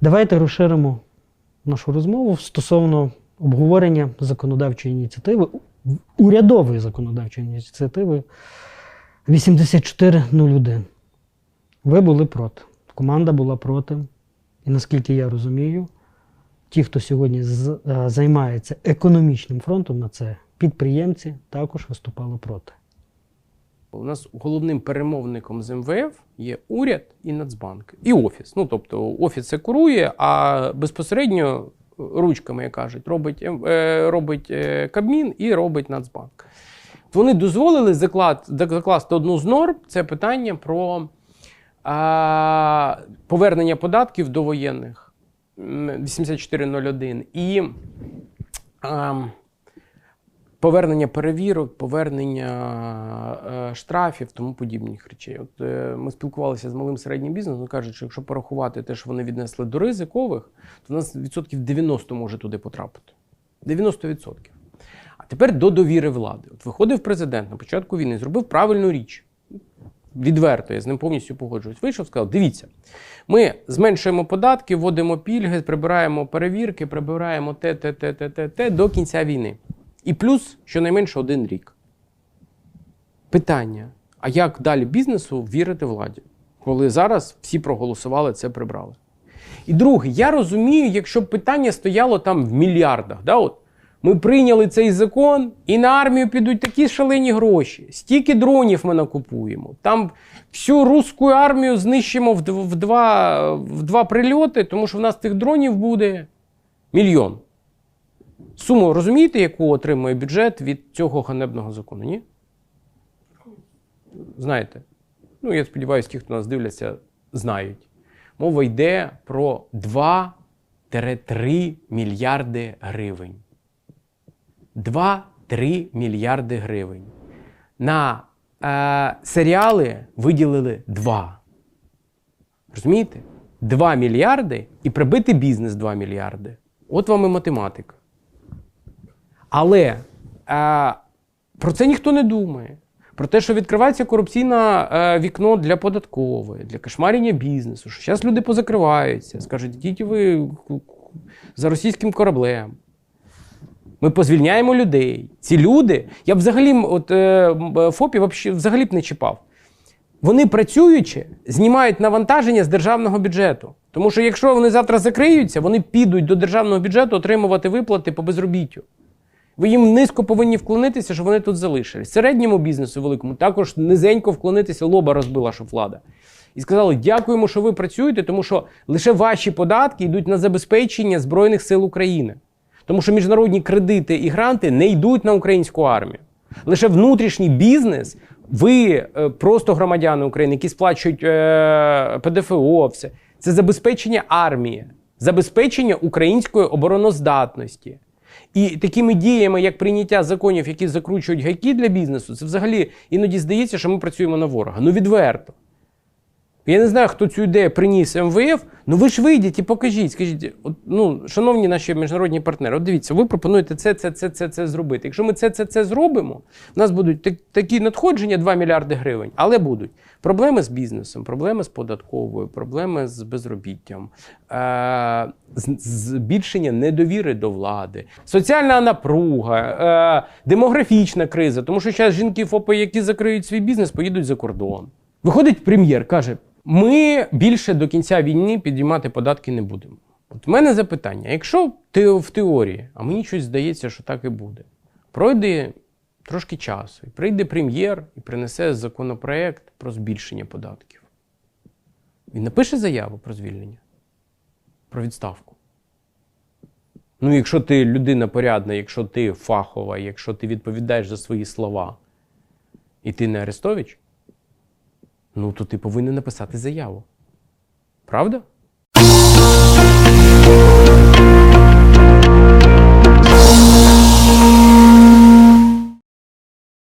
Давайте розширимо нашу розмову стосовно обговорення законодавчої ініціативи, урядової законодавчої ініціативи 8401. Ви були проти. Команда була проти. І наскільки я розумію, ті, хто сьогодні е, займається економічним фронтом на це, підприємці також виступали проти. У нас головним перемовником з МВФ є уряд і Нацбанк, і офіс. Ну тобто офіс це курує, а безпосередньо ручками, як кажуть, робить, е, робить е, Кабмін і робить Нацбанк. Вони дозволили заклад, закласти одну з норм це питання про а, повернення податків до воєнних 8401 і а, повернення перевірок, повернення е, штрафів, тому подібних речей. От е, ми спілкувалися з малим середнім бізнесом, кажуть, що якщо порахувати те, що вони віднесли до ризикових, то у нас відсотків 90 може туди потрапити. 90%. А тепер до довіри влади. От виходив президент на початку війни, зробив правильну річ. Відверто, я з ним повністю погоджуюсь. Вийшов, сказав: дивіться, ми зменшуємо податки, вводимо пільги, прибираємо перевірки, прибираємо те, те, те, те, те, те до кінця війни. І плюс щонайменше один рік. Питання: а як далі бізнесу вірити владі, коли зараз всі проголосували, це прибрали? І друге, я розумію, якщо б питання стояло там в мільярдах. Да, от, ми прийняли цей закон, і на армію підуть такі шалені гроші. Стільки дронів ми накупуємо. Там всю руську армію знищимо в, два, в два прильоти, тому що в нас тих дронів буде мільйон. Суму розумієте, яку отримує бюджет від цього ганебного закону? Ні? Знаєте? Ну, я сподіваюся, ті, хто нас дивляться, знають. Мова йде про 2-3 мільярди гривень. 2-3 мільярди гривень. На е, серіали виділили 2. Розумієте? 2 мільярди і прибити бізнес 2 мільярди. От вам і математика. Але е, про це ніхто не думає. Про те, що відкривається корупційне е, вікно для податкової, для кошмарення бізнесу, що зараз люди позакриваються, скажуть, йдіть ви за російським кораблем. Ми позвільняємо людей. Ці люди, я б взагалі от, е, м, ФОПів взагалі б не чіпав. Вони працюючи, знімають навантаження з державного бюджету. Тому що якщо вони завтра закриються, вони підуть до державного бюджету отримувати виплати по безробіттю. Ви їм низько повинні вклонитися, щоб вони тут залишились. Середньому бізнесу великому також низенько вклонитися, лоба розбила, влада. І сказали: дякуємо, що ви працюєте, тому що лише ваші податки йдуть на забезпечення Збройних сил України. Тому що міжнародні кредити і гранти не йдуть на українську армію. Лише внутрішній бізнес, ви е, просто громадяни України, які сплачують е, ПДФО, все це забезпечення армії, забезпечення української обороноздатності. І такими діями, як прийняття законів, які закручують гайки для бізнесу, це взагалі іноді здається, що ми працюємо на ворога. Ну відверто. Я не знаю, хто цю ідею приніс МВФ. Ну ви ж вийдіть і покажіть. Скажіть, от, ну, шановні наші міжнародні партнери, от дивіться, ви пропонуєте це, це, це, це, це зробити. Якщо ми це, це, це зробимо, у нас будуть так- такі надходження 2 мільярди гривень, але будуть проблеми з бізнесом, проблеми з податковою, проблеми з безробіттям, е- збільшення недовіри до влади, соціальна напруга, е- демографічна криза, тому що зараз жінки ФОПи, які закриють свій бізнес, поїдуть за кордон. Виходить прем'єр, каже: ми більше до кінця війни підіймати податки не будемо. От в мене запитання: якщо ти в теорії, а мені щось здається, що так і буде, пройде трошки часу, і прийде прем'єр і принесе законопроект про збільшення податків. Він напише заяву про звільнення, про відставку. Ну, якщо ти людина порядна, якщо ти фахова, якщо ти відповідаєш за свої слова, і ти не Арестович, ну то ти повинен написати заяву. Правда?